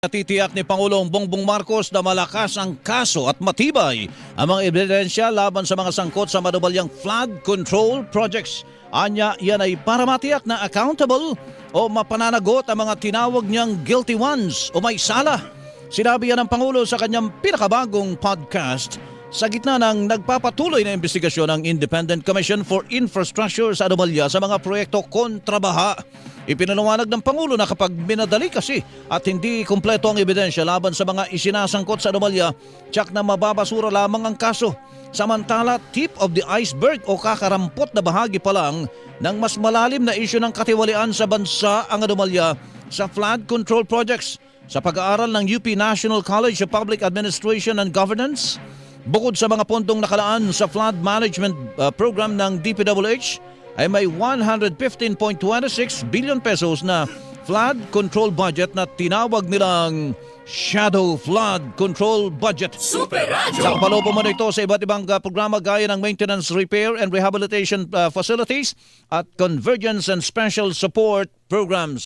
Natitiyak ni Pangulong Bongbong Marcos na malakas ang kaso at matibay ang mga ebidensya laban sa mga sangkot sa manubalyang flood control projects. Anya, yan ay para matiyak na accountable o mapananagot ang mga tinawag niyang guilty ones o may sala. Sinabi yan ng Pangulo sa kanyang pinakabagong podcast sa gitna ng nagpapatuloy na investigasyon ng Independent Commission for Infrastructure sa anomalya sa mga proyekto kontrabaha. Ipinaliwanag ng Pangulo na kapag minadali kasi at hindi kumpleto ang ebidensya laban sa mga isinasangkot sa anomalya, tsak na mababasura lamang ang kaso. Samantala, tip of the iceberg o kakarampot na bahagi pa lang ng mas malalim na isyu ng katiwalian sa bansa ang anomalya sa flood control projects. Sa pag-aaral ng UP National College of Public Administration and Governance, Bukod sa mga pondong nakalaan sa flood management uh, program ng DPWH, ay may 115.26 billion pesos na flood control budget na tinawag nilang Shadow Flood Control Budget. Super Radio! Nakapalobo mo na ito sa iba't ibang uh, programa gaya ng maintenance, repair, and rehabilitation uh, facilities at convergence and special support programs.